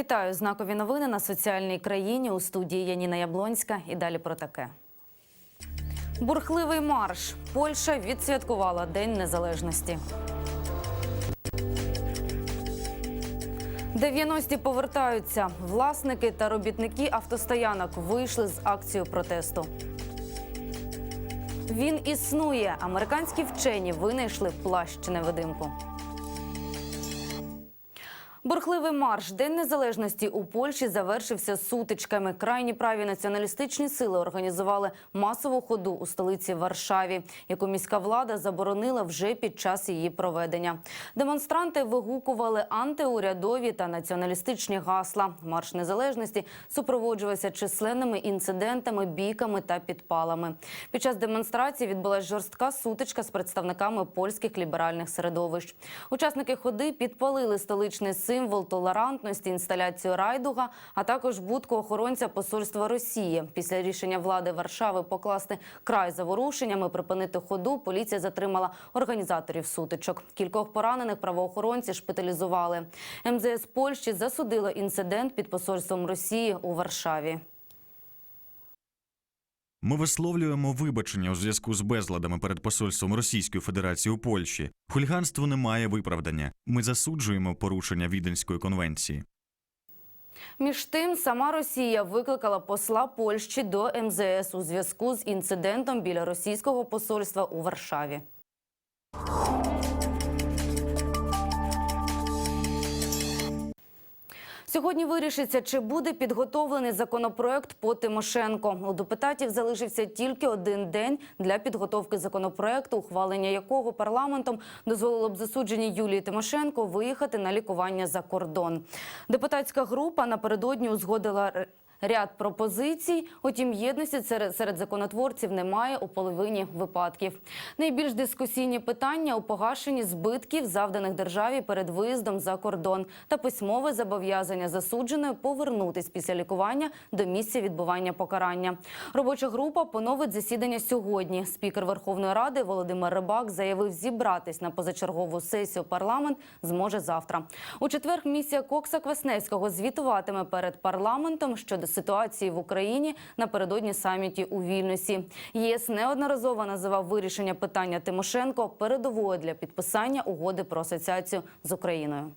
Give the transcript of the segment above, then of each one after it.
Вітаю знакові новини на соціальній країні у студії Яніна Яблонська. І далі про таке. Бурхливий марш. Польща відсвяткувала День Незалежності. 90-ті повертаються. Власники та робітники автостоянок вийшли з акцією протесту. Він існує. Американські вчені винайшли плащ невидимку. Бурхливий марш День незалежності у Польщі завершився сутичками. Крайні праві націоналістичні сили організували масову ходу у столиці Варшаві, яку міська влада заборонила вже під час її проведення. Демонстранти вигукували антиурядові та націоналістичні гасла. Марш незалежності супроводжувався численними інцидентами, бійками та підпалами. Під час демонстрації відбулася жорстка сутичка з представниками польських ліберальних середовищ. Учасники ходи підпалили столичний символ толерантності, інсталяцію райдуга, а також будку охоронця посольства Росії. Після рішення влади Варшави покласти край заворушеннями, припинити ходу. Поліція затримала організаторів сутичок. Кількох поранених правоохоронці шпиталізували. МЗС Польщі засудило інцидент під посольством Росії у Варшаві. Ми висловлюємо вибачення у зв'язку з безладами перед посольством Російської Федерації у Польщі. Хульганство не має виправдання. Ми засуджуємо порушення Віденської конвенції. Між тим, сама Росія викликала посла Польщі до МЗС у зв'язку з інцидентом біля російського посольства у Варшаві. Сьогодні вирішиться, чи буде підготовлений законопроект по Тимошенко. У депутатів залишився тільки один день для підготовки законопроекту, ухвалення якого парламентом дозволило б засудженій Юлії Тимошенко виїхати на лікування за кордон. Депутатська група напередодні узгодила ряд пропозицій. Утім, єдності серед, законотворців немає у половині випадків. Найбільш дискусійні питання у погашенні збитків, завданих державі перед виїздом за кордон, та письмове зобов'язання засудженої повернутись після лікування до місця відбування покарання. Робоча група поновить засідання сьогодні. Спікер Верховної Ради Володимир Рибак заявив зібратись на позачергову сесію парламент зможе завтра. У четвер місія Кокса Квасневського звітуватиме перед парламентом щодо ситуації в Україні напередодні саміті у Вільнюсі. ЄС неодноразово називав вирішення питання Тимошенко передовою для підписання угоди про асоціацію з Україною.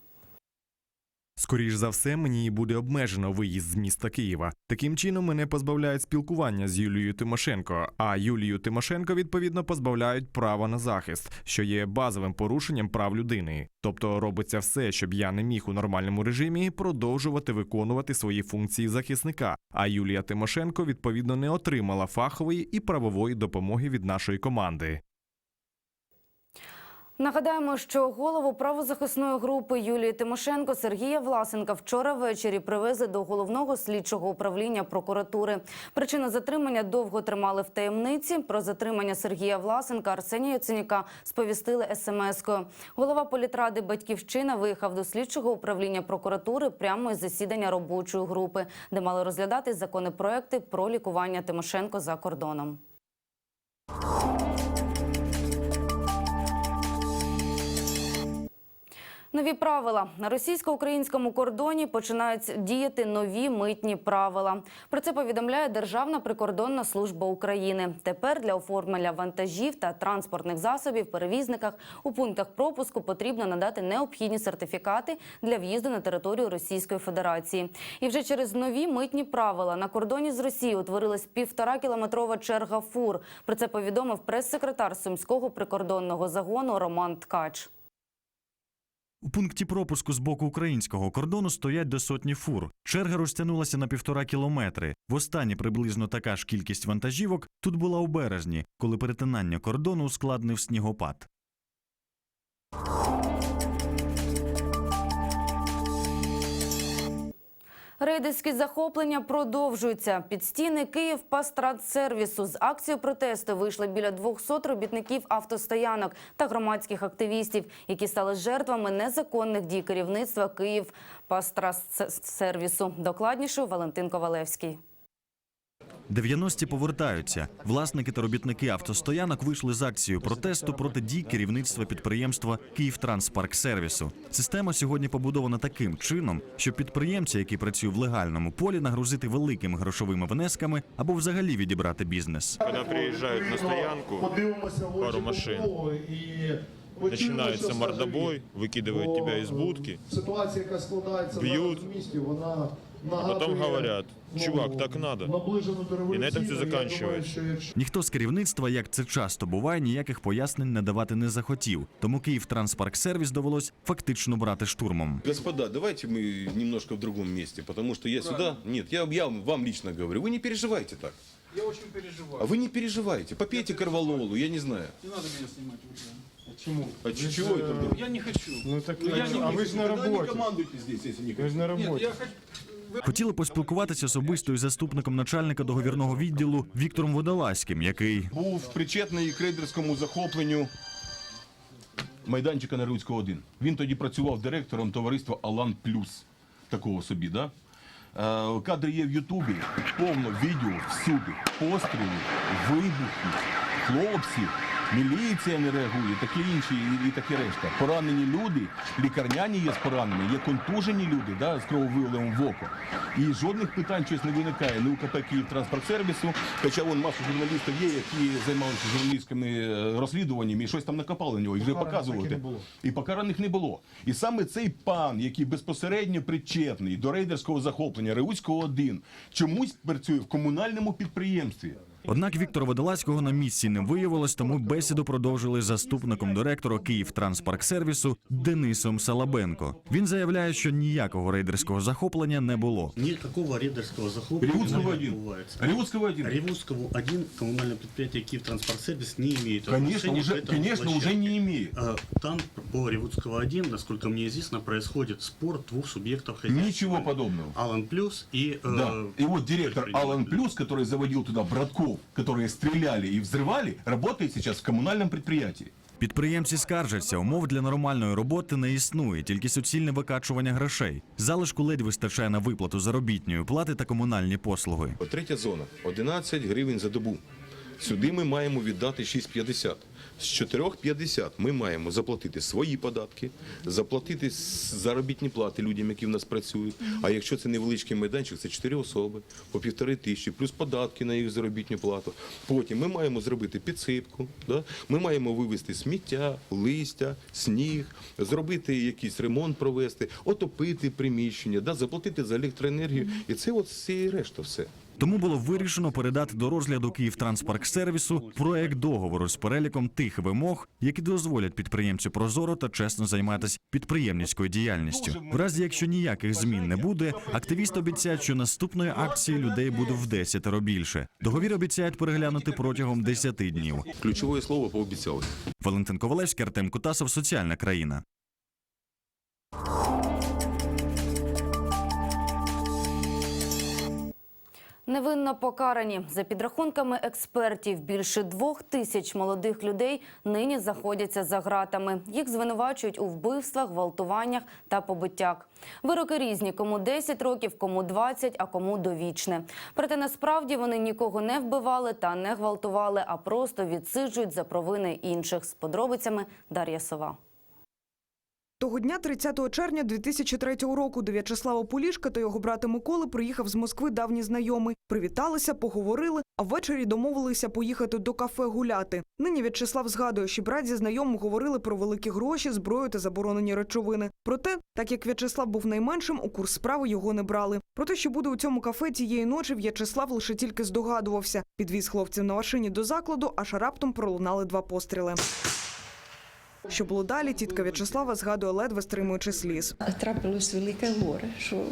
Скоріш за все, мені буде обмежено виїзд з міста Києва. Таким чином мене позбавляють спілкування з Юлією Тимошенко, а Юлію Тимошенко відповідно позбавляють права на захист, що є базовим порушенням прав людини. Тобто робиться все, щоб я не міг у нормальному режимі продовжувати виконувати свої функції захисника. А Юлія Тимошенко відповідно не отримала фахової і правової допомоги від нашої команди. Нагадаємо, що голову правозахисної групи Юлії Тимошенко Сергія Власенка вчора ввечері привезли до головного слідчого управління прокуратури. Причину затримання довго тримали в таємниці. Про затримання Сергія Власенка Арсенія Яценюка сповістили смс-кою. Голова політради Батьківщина виїхав до слідчого управління прокуратури прямо із засідання робочої групи, де мали розглядати законопроекти про лікування Тимошенко за кордоном. Нові правила на російсько-українському кордоні починають діяти нові митні правила. Про це повідомляє Державна прикордонна служба України. Тепер для оформлення вантажів та транспортних засобів перевізниках у пунктах пропуску потрібно надати необхідні сертифікати для в'їзду на територію Російської Федерації. І вже через нові митні правила на кордоні з Росією утворилась півтора кілометрова черга фур. Про це повідомив прес-секретар Сумського прикордонного загону Роман Ткач. У пункті пропуску з боку українського кордону стоять до сотні фур. Черга розтягнулася на півтора кілометри. Востаннє приблизно така ж кількість вантажівок тут була у березні, коли перетинання кордону ускладнив снігопад. Рейдерські захоплення продовжуються. Під стіни Київ Пастрадсервісу з акцією протесту вийшли біля 200 робітників автостоянок та громадських активістів, які стали жертвами незаконних дій керівництва Київ сервісу. Докладніше Валентин Ковалевський. 90-ті повертаються. Власники та робітники автостоянок вийшли з акцією протесту проти дій керівництва підприємства «Київтранспарксервісу». Система сьогодні побудована таким чином, щоб підприємці, які працюють в легальному полі, нагрузити великими грошовими внесками або взагалі відібрати бізнес. Когда приезжают на стоянку, пару машин, начинается мордобой, выкидывают тебя из будки, б'ють, зараз в місті, вона а потом нагадує, говорят, ну, чувак, так надо. наближену до І на цьому все революційну. Я думаю, закінчується. що якщо Ніхто з керівництва, як це часто буває, ніяких пояснень надавати не захотів. Тому «Київтранспарксервіс» довелось фактично брати штурмом. Господа, давайте мы немножко в другом месте, потому что я сюда... Нет, я, я вам лично говорю, вы не переживайте так. Я очень переживаю. А вы не переживайте, попейте корвалолу, я не знаю. Не надо меня снимать уже. Почему? А чего это вдруг? Я не хочу. ну так Я не а ви ж на Тогда не роботі. командуйте здесь, если не Ви ж на Нет, роботі. я хочу. Хотіли поспілкуватися особисто із заступником начальника договірного відділу Віктором Водолазьким, який Був причетний к рейдерському захопленню майданчика Нарудського 1. Він тоді працював директором товариства Алан Плюс. Такого собі, да? Е, Кадри є в Ютубі, повно відео всюди. Постріли, вибухи, хлопців, міліція не реагує, таке інші і, і таке решта. Поранені люди, лікарняні є з пораненими, є контужені люди да, з крововиливом в око. І жодних питань щось не виникає ні у КП «Київтранспортсервісу», хоча вон масу журналістів є, які займалися журналістськими е, розслідуваннями і щось там накопали на нього, і вже показувати. І покараних не було. І саме цей пан, який безпосередньо причетний до рейдерського захоплення Реуцького 1, чомусь працює в комунальному підприємстві. Однак Віктора Водолазького на місці не виявилось, тому бесіду продовжили з заступником директора «Київтранспарксервісу» Денисом Салабенко. Він заявляє, що ніякого рейдерського захоплення не було. Никакого рейдерского захопления Реуцкого не 1. відбувається. Реуцкого 1. Ревузского один коммунальное предприятие Киевтранспортсервис не имеет Конечно, отношения уже, к этому конечно, уже площадке. не имеет. А, Там по Ревудского 1, насколько мне известно, происходит спор двух субъектов хозяйства. Ничего подобного. Алан Плюс и... э, Да. И вот директор предприятие. Алан Плюс, который заводил туда братков, которые стреляли и взрывали, работает сейчас в коммунальном предприятии. Підприємці скаржаться, умов для нормальної роботи не існує, тільки суцільне викачування грошей. Залишку ледь вистачає на виплату заробітної плати та комунальні послуги. Третя зона 11 гривень за добу. Сюди ми маємо віддати 6,50. З 4,50 ми маємо заплатити свої податки, заплатити заробітні плати людям, які в нас працюють. А якщо це невеличкий майданчик, це 4 особи по півтори тисячі, плюс податки на їх заробітну плату. Потім ми маємо зробити підсипку, да? ми маємо вивезти сміття, листя, сніг, зробити якийсь ремонт провести, отопити приміщення, да? заплатити за електроенергію. І це от і решта все. Тому було вирішено передати до розгляду «Київтранспарксервісу» проект договору з переліком тих вимог, які дозволять підприємцю прозоро та чесно займатися підприємницькою діяльністю. В разі, якщо ніяких змін не буде, активісти обіцяють, що наступної акції людей буде в десятеро більше. Договір обіцяють переглянути протягом 10 днів. Ключове слово пообіцяли. Валентин Ковалевський, Артем Кутасов, Соціальна країна. Невинно покарані за підрахунками експертів. Більше двох тисяч молодих людей нині знаходяться за ґратами. Їх звинувачують у вбивствах, гвалтуваннях та побиттях. Вироки різні: кому 10 років, кому 20, а кому довічне. Проте насправді вони нікого не вбивали та не гвалтували, а просто відсиджують за провини інших. З подробицями Дар'я Сова. Того дня, 30 червня 2003 року, до В'ячеслава Полішка та його брата Миколи приїхав з Москви давній знайомий. Привіталися, поговорили, а ввечері домовилися поїхати до кафе гуляти. Нині В'ячеслав згадує, що брат зі знайомим говорили про великі гроші, зброю та заборонені речовини. Проте, так як В'ячеслав був найменшим, у курс справи його не брали. Про те, що буде у цьому кафе тієї ночі, В'ячеслав лише тільки здогадувався. Підвіз хлопців на машині до закладу, аж раптом пролунали два постріли. Що було далі, тітка В'ячеслава згадує ледве стримуючи сліз. Трапилось велике горе, що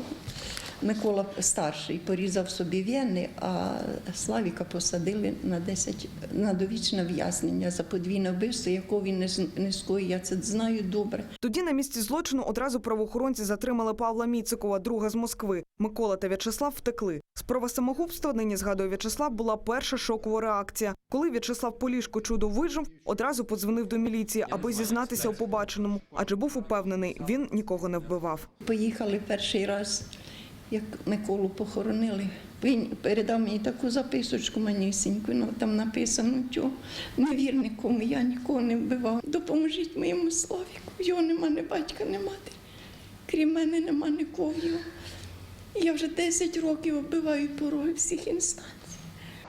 Микола старший порізав собі вени, а Славіка посадили на 10, на довічне в'язнення за подвійне вбивство, якого він не, скоїв. Я це знаю добре. Тоді на місці злочину одразу правоохоронці затримали Павла Міцикова, друга з Москви. Микола та В'ячеслав втекли. Спроба самогубства, нині згадує В'ячеслав, була перша шокова реакція. Коли В'ячеслав Полішко чудо вижив, одразу подзвонив до міліції, аби зізнатися у побаченому, адже був упевнений, він нікого не вбивав. Поїхали перший раз як Миколу похоронили, він передав мені таку записочку манюсіньку, ну там написано, що невірником я нікого не вбивав. Допоможіть моєму Славіку. Його нема ні батька, ні матері. Крім мене нема нікого. його. Я вже 10 років оббиваю пороги всіх інстанцій.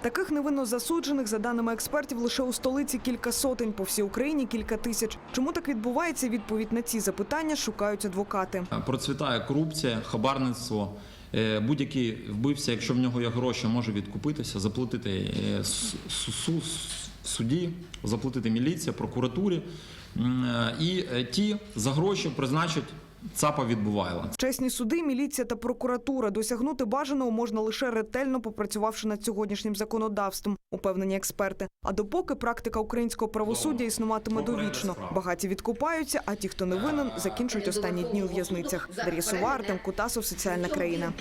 Таких невинно засуджених, за даними експертів, лише у столиці кілька сотень, по всій Україні кілька тисяч. Чому так відбувається? Відповідь на ці запитання шукають адвокати. Процвітає корупція, хабарництво. Е, Будь-який вбивця, якщо в нього є гроші, може відкупитися, заплатити е, су- су- суді, заплатити міліція, прокуратурі. Е, І ті за гроші призначать ЦАПа відбувайла. Чесні суди, міліція та прокуратура досягнути бажаного можна лише ретельно попрацювавши над сьогоднішнім законодавством, упевнені експерти. А допоки практика українського правосуддя існуватиме довічно, багаті відкупаються, а ті, хто не винен, закінчують останні дні у в'язницях. Дар'я Сова, Артем Кутасов, соціальна країна.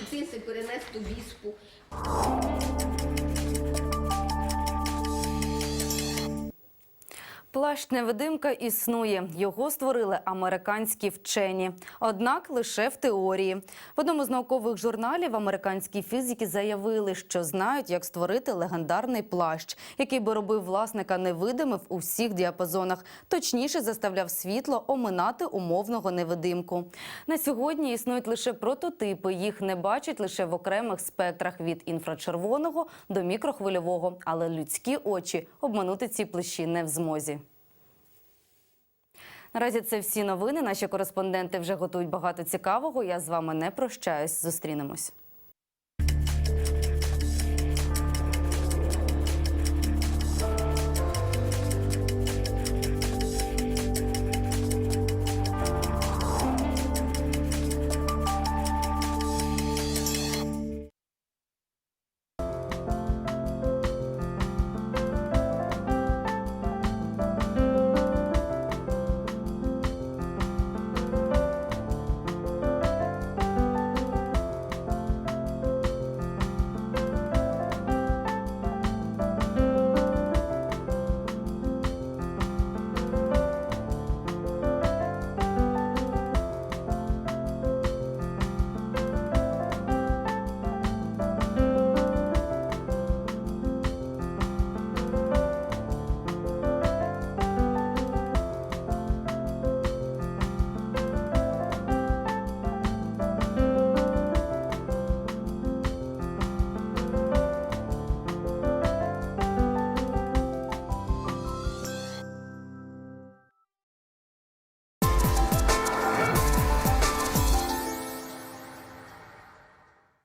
Плащ невидимка існує. Його створили американські вчені. Однак лише в теорії. В одному з наукових журналів американські фізики заявили, що знають, як створити легендарний плащ, який би робив власника невидимим у всіх діапазонах. Точніше заставляв світло оминати умовного невидимку. На сьогодні існують лише прототипи. Їх не бачать лише в окремих спектрах від інфрачервоного до мікрохвильового. Але людські очі обманути ці площі не в змозі. Наразі це всі новини. Наші кореспонденти вже готують багато цікавого. Я з вами не прощаюсь. Зустрінемось.